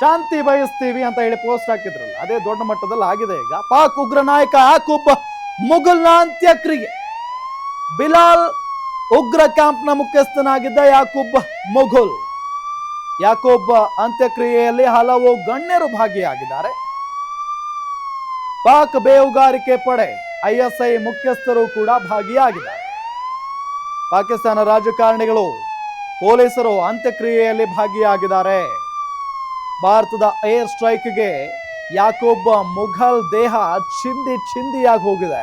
ಶಾಂತಿ ಬಯಸ್ತೀವಿ ಅಂತ ಹೇಳಿ ಪೋಸ್ಟ್ ಹಾಕಿದ್ರಲ್ಲ, ಅದೇ ದೊಡ್ಡ ಮಟ್ಟದಲ್ಲಿ ಆಗಿದೆ ಈಗ. ಪಾಕ್ ಉಗ್ರ ನಾಯಕ ಮುಗುಲ್ ಮುಘಲ್ನ ಅಂತ್ಯಕ್ರಿಯೆ ಬಿಲಾಲ್ ಉಗ್ರ ಕ್ಯಾಂಪ್ನ ಮುಖ್ಯಸ್ಥನಾಗಿದ್ದ ಯಾಕೂಬ್ ಮುಘುಲ್. ಯಾಕೂಬ್ ಅಂತ್ಯಕ್ರಿಯೆಯಲ್ಲಿ ಹಲವು ಗಣ್ಯರು ಭಾಗಿಯಾಗಿದ್ದಾರೆ. ಪಾಕ್ ಬೇಹುಗಾರಿಕೆ ಪಡೆ ಐಎಸ್ಐ ಮುಖ್ಯಸ್ಥರು ಕೂಡ ಭಾಗಿಯಾಗಿದ್ದಾರೆ. ಪಾಕಿಸ್ತಾನ ರಾಜಕಾರಣಿಗಳು, ಪೊಲೀಸರು ಅಂತ್ಯಕ್ರಿಯೆಯಲ್ಲಿ ಭಾಗಿಯಾಗಿದ್ದಾರೆ. ಭಾರತದ ಏರ್ ಸ್ಟ್ರೈಕ್ಗೆ ಯಾಕೊಬ್ಬ ಮುಘಲ್ ದೇಹ ಚಿಂದಿ ಚಿಂದಿಯಾಗಿ ಹೋಗಿದೆ.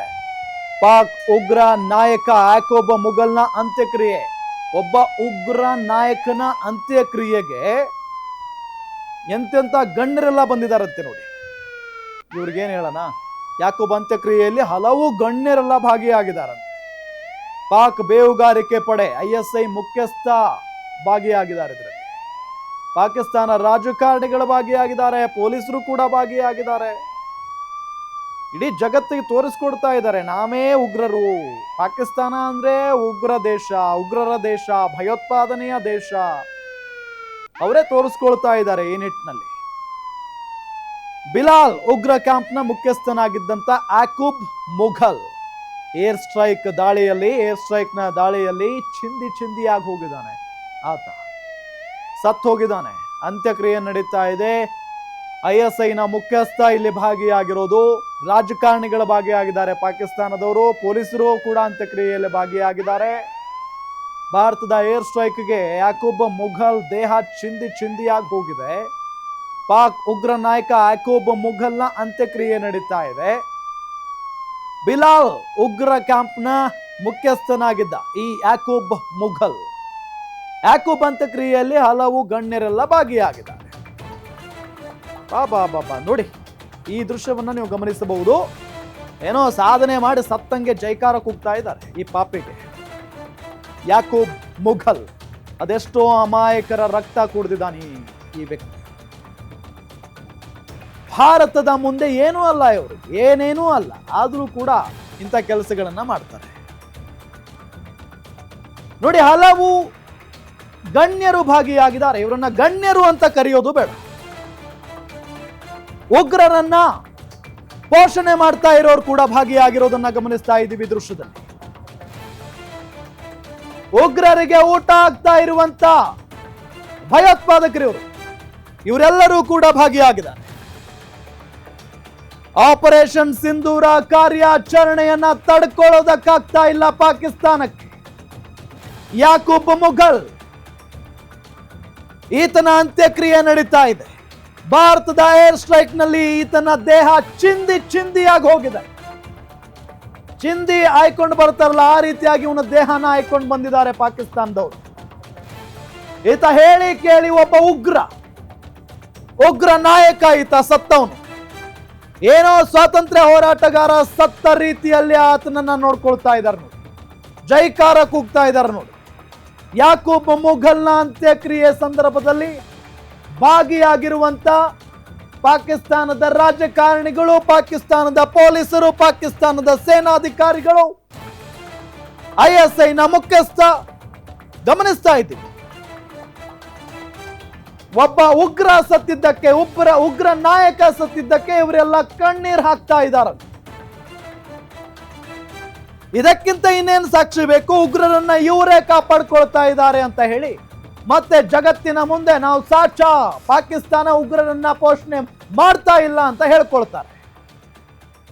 ಪಾಕ್ ಉಗ್ರ ನಾಯಕ ಯಾಕೊಬ್ಬ ಮುಘಲ್ನ ಅಂತ್ಯಕ್ರಿಯೆ, ಒಬ್ಬ ಉಗ್ರ ನಾಯಕನ ಅಂತ್ಯಕ್ರಿಯೆಗೆ ಎಂತೆಂತ ಗಣ್ಯರೆಲ್ಲ ಬಂದಿದಾರಂತೆ ನೋಡಿ. ಇವ್ರಿಗೇನು ಹೇಳೋಣ? ಯಾಕೊಬ್ಬ ಅಂತ್ಯಕ್ರಿಯೆಯಲ್ಲಿ ಹಲವು ಗಣ್ಯರೆಲ್ಲ ಭಾಗಿಯಾಗಿದ್ದಾರಂತೆ ಪಾಕ್ ಬೇವುಗಾರಿಕೆ ಪಡೆ, ಐ ಐ ಮುಖ್ಯಸ್ಥ ಭಾಗಿಯಾಗಿದ್ದಾರೆ ಪಾಕಿಸ್ತಾನ ರಾಜಕಾರಣಿಗಳು ಭಾಗಿಯಾಗಿದ್ದಾರೆ, ಪೊಲೀಸರು ಕೂಡ ಭಾಗಿಯಾಗಿದ್ದಾರೆ. ಇಡೀ ಜಗತ್ತಿಗೆ ತೋರಿಸ್ಕೊಡ್ತಾ ಇದ್ದಾರೆ, ನಾವೇ ಉಗ್ರರು. ಪಾಕಿಸ್ತಾನ ಅಂದ್ರೆ ಉಗ್ರ ದೇಶ, ಉಗ್ರರ ದೇಶ, ಭಯೋತ್ಪಾದನೆಯ ದೇಶ. ಅವರೇ ತೋರಿಸ್ಕೊಳ್ತಾ ಇದ್ದಾರೆ ಈ ನಿಟ್ಟಿನಲ್ಲಿ. ಬಿಲಾಲ್ ಉಗ್ರ ಕ್ಯಾಂಪ್ನ ಮುಖ್ಯಸ್ಥನಾಗಿದ್ದಂತ ಆಕುಬ್ ಮುಘಲ್ ಏರ್ ಸ್ಟ್ರೈಕ್ ದಾಳಿಯಲ್ಲಿ ಏರ್ ಸ್ಟ್ರೈಕ್ನ ದಾಳಿಯಲ್ಲಿ ಚಿಂದಿ ಚಿಂದಿಯಾಗಿ ಹೋಗಿದ್ದಾನೆ ಆತ. ಸತ್ ಹೋಗಿದ್ದಾನೆ ಅಂತ್ಯಕ್ರಿಯೆ ನಡೀತಾ ಇದೆ. ಐ ಎಸ್ ಐನ ಮುಖ್ಯಸ್ಥ ಇಲ್ಲಿ ಭಾಗಿಯಾಗಿರೋದು ರಾಜಕಾರಣಿಗಳ ಭಾಗಿಯಾಗಿದ್ದಾರೆ. ಪಾಕಿಸ್ತಾನದವರು, ಪೊಲೀಸರು ಕೂಡ ಅಂತ್ಯಕ್ರಿಯೆಯಲ್ಲಿ ಭಾಗಿಯಾಗಿದ್ದಾರೆ. ಭಾರತದ ಏರ್ ಸ್ಟ್ರೈಕ್ಗೆ ಯಾಕೂಬ್ ಮುಘಲ್ ದೇಹ ಚಿಂದಿ ಚಿಂದಿಯಾಗಿ ಹೋಗಿದೆ. ಪಾಕ್ ಉಗ್ರ ನಾಯಕ ಯಾಕೂಬ್ ಮುಘಲ್ನ ಅಂತ್ಯಕ್ರಿಯೆ ನಡೀತಾ ಇದೆ. ಬಿಲಾಲ್ ಉಗ್ರ ಕ್ಯಾಂಪ್ನ ಮುಖ್ಯಸ್ಥನಾಗಿದ್ದ ಈ ಯಾಕೂಬ್ ಮುಘಲ್. ಯಾಕೂಬ್ ಅಂತ್ಯಕ್ರಿಯೆಯಲ್ಲಿ ಹಲವು ಗಣ್ಯರೆಲ್ಲ ಭಾಗಿಯಾಗಿದ್ದಾರೆ. ಬಾ ಬಾ ಬಾ ಬಾ, ನೋಡಿ. ಈ ದೃಶ್ಯವನ್ನ ನೀವು ಗಮನಿಸಬಹುದು. ಏನೋ ಸಾಧನೆ ಮಾಡಿ ಸತ್ತಂಗೆ ಜೈಕಾರ ಕೂಗ್ತಾ ಇದ್ದಾರೆ ಈ ಪಾಪಿಗೆ. ಯಾಕೂಬ್ ಮುಘಲ್, ಅದೆಷ್ಟೋ ಅಮಾಯಕರ ರಕ್ತ ಕುಡಿದಿದ್ದಾನೆ ಈ ವ್ಯಕ್ತಿ. ಭಾರತದ ಮುಂದೆ ಏನೂ ಅಲ್ಲ ಇವರು, ಏನೇನೂ ಅಲ್ಲ, ಆದರೂ ಕೂಡ ಇಂಥ ಕೆಲಸಗಳನ್ನ ಮಾಡ್ತಾರೆ. ನೋಡಿ, ಹಲವು ಗಣ್ಯರು ಭಾಗಿಯಾಗಿದ್ದಾರೆ. ಇವರನ್ನ ಗಣ್ಯರು ಅಂತ ಕರೆಯೋದು ಬೇಡ. ಉಗ್ರರನ್ನ ಪೋಷಣೆ ಮಾಡ್ತಾ ಇರೋರು ಕೂಡ ಭಾಗಿಯಾಗಿರೋದನ್ನ ಗಮನಿಸ್ತಾ ಇದ್ದೀವಿ ದೃಶ್ಯದಲ್ಲಿ. ಉಗ್ರರಿಗೆ ಊಟ ಆಗ್ತಾ ಇರುವಂತ ಭಯೋತ್ಪಾದಕರಿವರು ಇವರೆಲ್ಲರೂ ಕೂಡ ಭಾಗಿಯಾಗಿದ್ದಾರೆ. ಆಪರೇಷನ್ ಸಿಂಧೂರ ಕಾರ್ಯಾಚರಣೆಯನ್ನ ತಡ್ಕೊಳ್ಳೋದಕ್ಕಾಗ್ತಾ ಇಲ್ಲ ಪಾಕಿಸ್ತಾನಕ್ಕೆ. ಯಾಕೂಬ್ ಮುಘಲ್ ಈತನ ಅಂತ್ಯಕ್ರಿಯೆ ನಡೀತಾ ಇದೆ. ಭಾರತದ ಏರ್ ಸ್ಟ್ರೈಕ್ನಲ್ಲಿ ಈತನ ದೇಹ ಚಿಂದಿ ಚಿಂದಿಯಾಗಿ ಹೋಗಿದೆ. ಚಿಂದಿ ಆಯ್ಕೊಂಡು ಬರ್ತಾರಲ್ಲ, ಆ ರೀತಿಯಾಗಿ ಇವನ ದೇಹನ ಆಯ್ಕೊಂಡು ಬಂದಿದ್ದಾರೆ ಪಾಕಿಸ್ತಾನದವರು. ಈತ ಹೇಳಿ ಕೇಳಿ ಒಬ್ಬ ಉಗ್ರ ಉಗ್ರ ನಾಯಕ ಈತ ಸತ್ತವನು. ಏನೋ ಸ್ವಾತಂತ್ರ್ಯ ಹೋರಾಟಗಾರ ಸತ್ತ ರೀತಿಯಲ್ಲಿ ಆತನನ್ನ ನೋಡ್ಕೊಳ್ತಾ ಇದ್ದಾರೆ ನೋಡಿ. ಜೈಕಾರ ಕೂಗ್ತಾ ಇದ್ದಾರೆ ನೋಡಿ. ಯಾಕೂಬ್ ಮುಘಲ್ನ ಅಂತ್ಯಕ್ರಿಯೆ ಸಂದರ್ಭದಲ್ಲಿ ಭಾಗಿಯಾಗಿರುವಂತ ಪಾಕಿಸ್ತಾನದ ರಾಜಕಾರಣಿಗಳು, ಪಾಕಿಸ್ತಾನದ ಪೊಲೀಸರು, ಪಾಕಿಸ್ತಾನದ ಸೇನಾಧಿಕಾರಿಗಳು ಐಎಸ್ಐನ ಎಸ್ ಐನ ಮುಖ್ಯಸ್ಥ ಗಮನಿಸ್ತಾ ಇದ್ದೀವಿ. ಒಬ್ಬ ಉಗ್ರ ಸತ್ತಿದ್ದಕ್ಕೆ, ಉಗ್ರ ಉಗ್ರ ನಾಯಕ ಸತ್ತಿದ್ದಕ್ಕೆ ಇವರೆಲ್ಲ ಕಣ್ಣೀರ್ ಹಾಕ್ತಾ ಇದ್ದಾರೆ. ಇದಕ್ಕಿಂತ ಇನ್ನೇನು ಸಾಕ್ಷಿ ಬೇಕು? ಉಗ್ರರನ್ನ ಇವರೇ ಕಾಪಾಡ್ಕೊಳ್ತಾ ಇದ್ದಾರೆ ಅಂತ ಹೇಳಿ ಮತ್ತೆ ಜಗತ್ತಿನ ಮುಂದೆ ನಾವು ಸಾಚ ಪಾಕಿಸ್ತಾನ ಉಗ್ರರನ್ನ ಪೋಷಣೆ ಮಾಡ್ತಾ ಇಲ್ಲ ಅಂತ ಹೇಳ್ಕೊಳ್ತಾರೆ.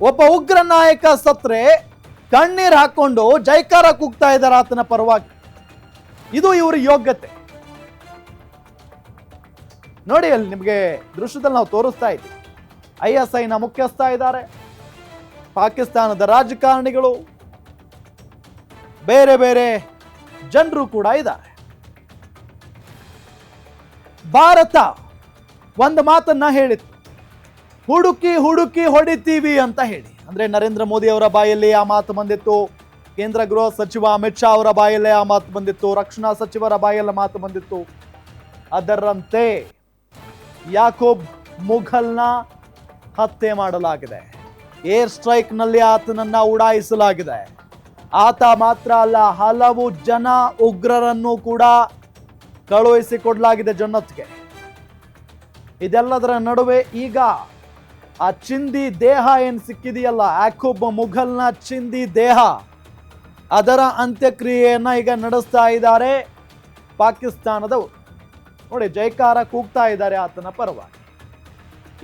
ಒಬ್ಬ ಉಗ್ರ ನಾಯಕ ಸತ್ರೆ ಕಣ್ಣೀರ್ ಹಾಕೊಂಡು ಜೈಕಾರ ಕೂಗ್ತಾ ಇದ್ದಾರೆ ಆತನ ಪರವಾಗಿ. ಇದು ಇವರ ಯೋಗ್ಯತೆ. ನೋಡಿ, ಅಲ್ಲಿ ನಿಮಗೆ ದೃಶ್ಯದಲ್ಲಿ ನಾವು ತೋರಿಸ್ತಾ ಇದ್ದೀವಿ. ಐ ಎಸ್ ಐನ ಮುಖ್ಯಸ್ಥ ಇದ್ದಾರೆ. ಪಾಕಿಸ್ತಾನದ ರಾಜಕಾರಣಿಗಳು ಬೇರೆ ಬೇರೆ ಜನರು ಕೂಡ ಇದ್ದಾರೆ. ಭಾರತ, ಒಂದು ಮಾತನ್ನ ಹೇಳಿತ್ತು ಹುಡುಕಿ ಹುಡುಕಿ ಹೊಡಿತೀವಿ ಅಂತ ಹೇಳಿ. ಅಂದ್ರೆ ನರೇಂದ್ರ ಮೋದಿ ಅವರ ಬಾಯಲ್ಲಿ ಆ ಮಾತು ಬಂದಿತ್ತು. ಕೇಂದ್ರ ಗೃಹ ಸಚಿವ ಅಮಿತ್ ಶಾ ಅವರ ಬಾಯಲ್ಲಿ ಆ ಮಾತು ಬಂದಿತ್ತು. ರಕ್ಷಣಾ ಸಚಿವರ ಬಾಯಲ್ಲಿ ಮಾತು ಬಂದಿತ್ತು. ಅದರಂತೆ ಯಾಕೋಬ್ ಮುಘಲ್ನ ಹತ್ಯೆ ಮಾಡಲಾಗಿದೆ. ಏರ್ ಸ್ಟ್ರೈಕ್ನಲ್ಲಿ ಆತನನ್ನ ಉಡಾಯಿಸಲಾಗಿದೆ. ಆತ ಮಾತ್ರ ಅಲ್ಲ, ಹಲವು ಜನ ಉಗ್ರರನ್ನು ಕೂಡ ಕಳುಹಿಸಿಕೊಡಲಾಗಿದೆ ಜನ್ನತ್ಗೆ. ಇದೆಲ್ಲದರ ನಡುವೆ ಈಗ ಆ ಚಿಂದಿ ದೇಹ ಏನು ಸಿಕ್ಕಿದೆಯಲ್ಲ, ಯಾಕೂಬ್ ಮುಘಲ್ನ ಚಿಂದಿ ದೇಹ, ಅದರ ಅಂತ್ಯಕ್ರಿಯೆಯನ್ನ ಈಗ ನಡೆಸ್ತಾ ಇದ್ದಾರೆ ಪಾಕಿಸ್ತಾನದವರು. ನೋಡಿ, ಜೈಕಾರ ಕೂಗ್ತಾ ಇದ್ದಾರೆ ಆತನ ಪರವಾಗಿ.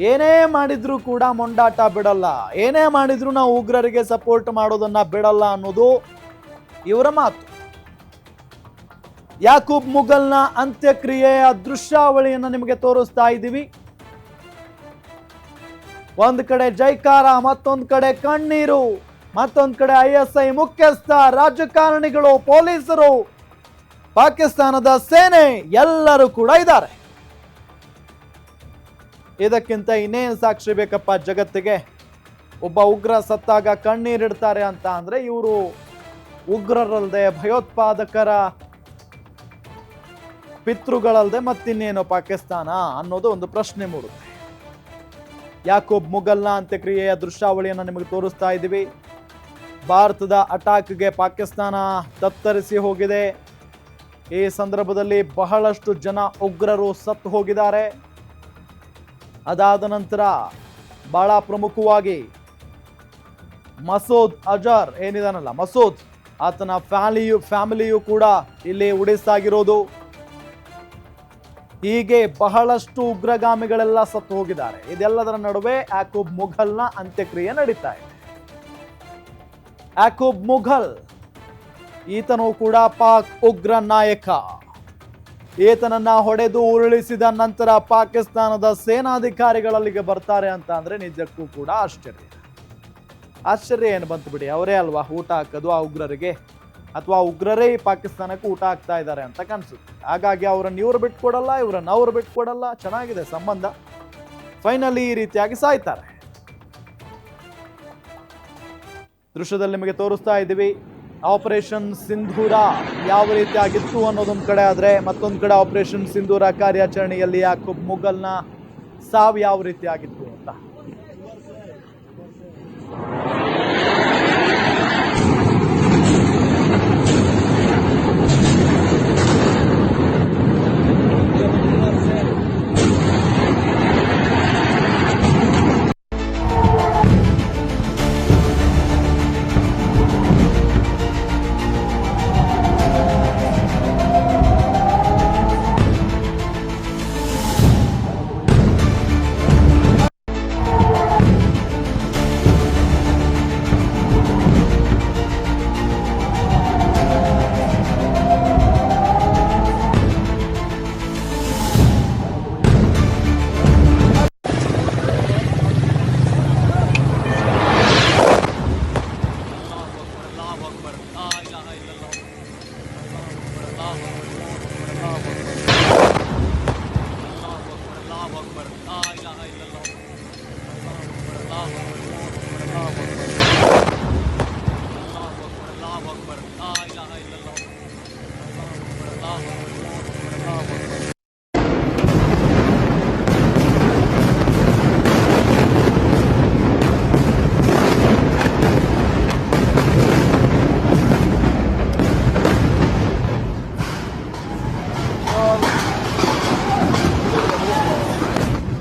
ಏನೇ ಮಾಡಿದ್ರು ಕೂಡ ಮೊಂಡಾಟ ಬಿಡಲ್ಲ. ಏನೇ ಮಾಡಿದ್ರು ನಾವು ಉಗ್ರರಿಗೆ ಸಪೋರ್ಟ್ ಮಾಡೋದನ್ನ ಬಿಡಲ್ಲ ಅನ್ನೋದು ಇವರ ಮಾತು. ಯಾಕೂಬ್ ಮುಗಲ್ನ ಅಂತ್ಯಕ್ರಿಯೆಯ ದೃಶ್ಯಾವಳಿಯನ್ನು ನಿಮಗೆ ತೋರಿಸ್ತಾ ಇದ್ದೀವಿ. ಒಂದ್ ಕಡೆ ಜೈಕಾರ, ಮತ್ತೊಂದ್ ಕಡೆ ಕಣ್ಣೀರು, ಮತ್ತೊಂದ್ ಕಡೆ ಐ ಎಸ್ ಐ ಮುಖ್ಯಸ್ಥ, ರಾಜಕಾರಣಿಗಳು, ಪೊಲೀಸರು, ಪಾಕಿಸ್ತಾನದ ಸೇನೆ ಎಲ್ಲರೂ ಕೂಡ ಇದ್ದಾರೆ. ಇದಕ್ಕಿಂತ ಇನ್ನೇನು ಸಾಕ್ಷಿ ಬೇಕಪ್ಪ ಜಗತ್ತಿಗೆ. ಒಬ್ಬ ಉಗ್ರ ಸತ್ತಾಗ ಕಣ್ಣೀರಿಡ್ತಾರೆ ಅಂತ ಅಂದ್ರೆ ಇವರು ಉಗ್ರರಲ್ಲದೆ ಭಯೋತ್ಪಾದಕರ ಪಿತೃಗಳಲ್ಲದೆ ಮತ್ತಿನ್ನೇನು ಪಾಕಿಸ್ತಾನ ಅನ್ನೋದು ಒಂದು ಪ್ರಶ್ನೆ ಮೂಡುತ್ತೆ. ಯಾಕೋಬ್ ಮುಗಲ್ನ ಅಂತ್ಯಕ್ರಿಯೆಯ ದೃಶ್ಯಾವಳಿಯನ್ನು ನಿಮಗೆ ತೋರಿಸ್ತಾ ಇದ್ದೀವಿ. ಭಾರತದ ಅಟಾಕ್ಗೆ ಪಾಕಿಸ್ತಾನ ತತ್ತರಿಸಿ ಹೋಗಿದೆ. ಈ ಸಂದರ್ಭದಲ್ಲಿ ಬಹಳಷ್ಟು ಜನ ಉಗ್ರರು ಸತ್ತು ಹೋಗಿದ್ದಾರೆ. ಅದಾದ ನಂತರ ಬಹಳ ಪ್ರಮುಖವಾಗಿ ಮಸೂದ್ ಅಜರ್ ಏನಿದಾನಲ್ಲ, ಮಸೂದ್ ಆತನ ಫ್ಯಾಮಿಲಿಯು ಫ್ಯಾಮಿಲಿಯು ಕೂಡ ಇಲ್ಲಿ ಉಡಿಸಾಗಿರೋದು. ಹೀಗೆ ಬಹಳಷ್ಟು ಉಗ್ರಗಾಮಿಗಳೆಲ್ಲ ಸತ್ತು ಹೋಗಿದ್ದಾರೆ. ಇದೆಲ್ಲದರ ನಡುವೆ ಯಾಕೂಬ್ ಮುಘಲ್ನ ಅಂತ್ಯಕ್ರಿಯೆ ನಡೀತಾ ಇದೆ. ಯಾಕೂಬ್ ಮುಘಲ್ ಈತನು ಕೂಡ ಪಾಕ್ ಉಗ್ರ ನಾಯಕ. ಈತನನ್ನ ಹೊಡೆದು ಉರುಳಿಸಿದ ನಂತರ ಪಾಕಿಸ್ತಾನದ ಸೇನಾಧಿಕಾರಿಗಳಲ್ಲಿಗೆ ಬರ್ತಾರೆ ಅಂತ ಅಂದ್ರೆ ನಿಜಕ್ಕೂ ಕೂಡ ಆಶ್ಚರ್ಯ. ಆಶ್ಚರ್ಯ ಏನು ಬಂತು ಬಿಡಿ, ಅವರೇ ಅಲ್ವಾ ಊಟ ಹಾಕೋದು ಆ ಉಗ್ರರಿಗೆ? ಅಥವಾ ಉಗ್ರರೇ ಈ ಪಾಕಿಸ್ತಾನಕ್ಕೆ ಊಟ ಹಾಕ್ತಾ ಇದ್ದಾರೆ ಅಂತ ಕಾಣಿಸುತ್ತೆ ಹಾಗಾಗಿ ಅವರನ್ನು ಇವರು ಬಿಟ್ಕೊಡಲ್ಲ, ಇವರನ್ನು ಅವ್ರು ಬಿಟ್ಕೊಡಲ್ಲ, ಚೆನ್ನಾಗಿದೆ ಸಂಬಂಧ. ಫೈನಲಿ ಈ ರೀತಿಯಾಗಿ ಸಾಯ್ತಾರೆ. ದೃಶ್ಯದಲ್ಲಿ ನಿಮಗೆ ತೋರಿಸ್ತಾ ಇದ್ದೀವಿ ಆಪರೇಷನ್ ಸಿಂಧೂರ ಯಾವ ರೀತಿಯಾಗಿತ್ತು ಅನ್ನೋದೊಂದು ಕಡೆ ಆದರೆ ಮತ್ತೊಂದು ಕಡೆ ಆಪರೇಷನ್ ಸಿಂಧೂರ ಕಾರ್ಯಾಚರಣೆಯಲ್ಲಿ ಯಾಕೂಬ್ ಮುಗಲ್ನ ಸಾವು ಯಾವ ರೀತಿಯಾಗಿತ್ತು?